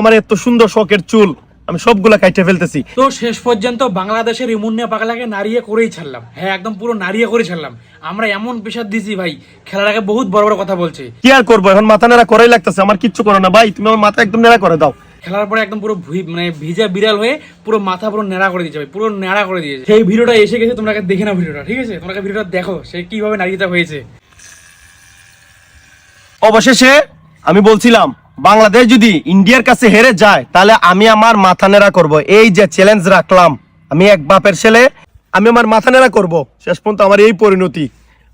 আমার এত সুন্দর শখের চুল আমি সবগুলা কাইটে ফেলতেছি। তো শেষ পর্যন্ত বাংলাদেশের ইমুন্নিয়া পাগলাকে নারিয়ে করেই ছাড়লাম। হ্যাঁ একদম পুরো নারিয়ে করে ছাড়লাম। আমরা এমন প্রেশার দিছি ভাই খেলার আগে বহুত বড় বড় কথা বলছে। কি আর করব এখন মাথা নেড়া করাই লাগতেছে আমার কিচ্ছু করো না। ভাই তুমি আমার মাথা একদম নেড়া করে দাও। খেলার পরে একদম পুরো মানে ভিজা বিড়াল হয়ে পুরো মাথা পুরো নেড়া করে দিয়েছে পুরো নেড়া করে দিয়েছে। সেই ভিডিওটা এসে গেছে তোমরা আগে দেখে নাও ভিডিওটা ঠিক আছে? তোমরা আগে ভিডিওটা দেখো সে কীভাবে নারিয়েটা হয়েছে। অবশেষে আমি বলছিলাম বাংলাদেশ যদি ইন্ডিয়ার কাছে হেরে যায়, তাহলে আমি আমার মাথা নেড়া করব। এই যে চ্যালেঞ্জ রাখলাম, আমি এক বাপের ছেলে, আমি আমার মাথা নেড়া করব। শেষ পর্যন্ত আমার এই পরিণতি।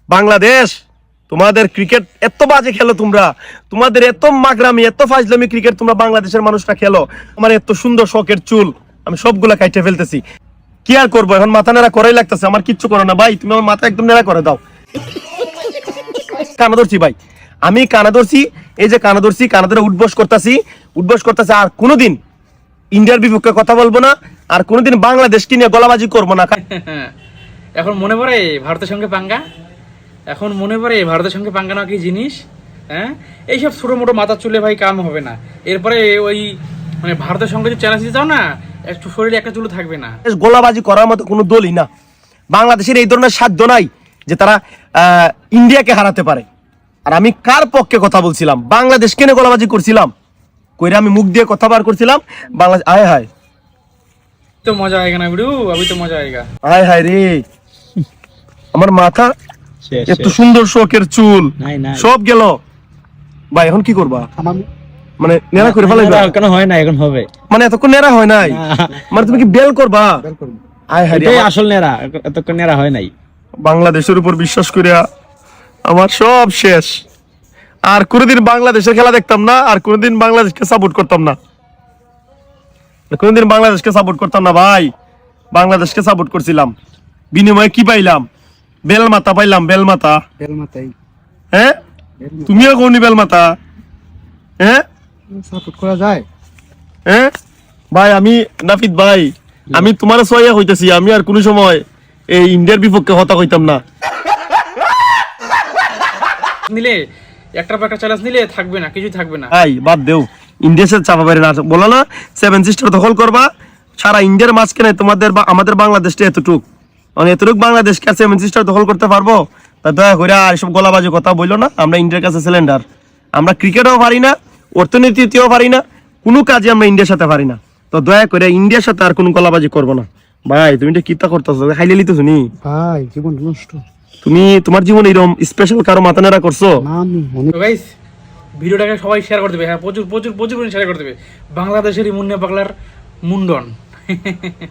বাংলাদেশ, তোমাদের ক্রিকেট এত বাজে খেলো তোমরা। তোমাদের এত মাগরামি, এত ফাজলামি ক্রিকেট তোমরা বাংলাদেশের মানুষরা খেলো। আমার এত সুন্দর শখের চুল, আমি সবগুলা কাইটে ফেলতেছি। কি আর করব? এখন মাথা নেড়া করাই লাগতেছে। আমার কিচ্ছু করো না। ভাই, তুমি আমার মাথা একদম নেড়া করে দাও। কানা ধরছি, ভাই। আমি কানা ধরছি এই যে কানা ধরছি কানা ধরে উঠবস করতেছি উঠবস করতেছি আর কোনোদিন ইন্ডিয়ার বিপক্ষে কথা বলব না আর কোনোদিন বাংলাদেশকে নিয়ে গলাবাজি করব না। এখন মনে পড়ে ভারতের সঙ্গে পাঙ্গা? এখন মনে পড়ে ভারতের সঙ্গে পাঙ্গা না কি জিনিস? হ্যাঁ? এইসব ছোট মোটো মাথা চুলে ভাই কাম হবে না। এরপরে ওই মানে ভারতের সঙ্গে যে চ্যালেঞ্জ যাও না একটু শরীরে একটা চুলো থাকবে না। গোলাবাজি করার মতো কোনো দলই না। বাংলাদেশের এই ধরনের সাধ্য নাই যে তারা আহ, ইন্ডিয়াকে হারাতে পারে। আর আমি কার পক্ষে কথা বলছিলাম? বাংলাদেশ কেন গোলাবাজি করছিলাম? কইরা আমি মুখ দিয়ে কথা বার করছিলাম। বাংলাদেশ আয় হায়। তো মজা আয়েগা না বিড়ু अभी তো মজা আয়েগা। আয় হায় রে। আমার মাথা এত সুন্দর শোকের চুল। নাই, নাই। সব গেল। ভাই এখন কি করবা? মানে নেড়া করে ফেলাইবা? কেন হয় না এখন হবে। মানে এতক্ষণ নেড়া হয় নাই? মানে তুমি কি বেল করবা? আয় হায় রে, এটাই আসল নেরা এতক্ষণ নেরা হয় নাই। বাংলাদেশের উপর বিশ্বাস করিয়া আমার সব শেষ। আর কোনোদিন বাংলাদেশের খেলা দেখতাম না আর কোনোদিন বাংলাদেশকে সাপোর্ট করতাম না। কোনোদিন বাংলাদেশকে সাপোর্ট করতাম না ভাই। বাংলাদেশকে সাপোর্ট করছিলাম। বিনিময়ে কি পাইলাম? বেল মাথা পাইলাম বেল মাথা বেলমাতাই। হ্যাঁ? তুমিও কোনি বেল মাথা হ্যাঁ? সাপোর্ট করা যায়? হ্যাঁ? ভাই আমি নাফিদ ভাই আমি তোমার সহায় হইতেছি আমি আর কোনো সময় এই ইন্ডিয়ার বিপক্ষে হতা হইতাম না। নিলে নিলে থাকবে না, কিছুই থাকবে না। ভাই বাদ দেও। ইন্ডিয়া সাথে চাপা বাইরে বলো না সেভেন সিস্টার দখল করবা, সারা ইন্ডিয়ার তোমাদের বা আমাদের বাংলাদেশটা এতটুক। মানে এতটুক সেভেন সিস্টার দখল করতে পারব? তা দয়া করে আর এসব গলাবাজি কথা বলল না। আমরা ইন্ডিয়ার কাছে সিলিন্ডার আমরা ক্রিকেটও পারি না, অর্থনীতিতেও পারি না, কোনো কাজে আমরা ইন্ডিয়ার সাথে পারি না। তো দয়া করে ইন্ডিয়ার সাথে আর কোনো গলাবাজি করব না। ভাই তুমি এটা কিতা করতেছো? খাইলে লিতো শুনি। ভাই জীবন নষ্ট। তুমি তোমার জীবনে এরকম স্পেশাল কারও মাথা নেড়া করছ? না আমি অনেক গাইস ভিডিওটাকে সবাই শেয়ার করে দেবে। হ্যাঁ প্রচুর প্রচুর প্রচুর শেয়ার করে দেবে। বাংলাদেশের মুন্না মুন্নে পাগলার মুন্ডন।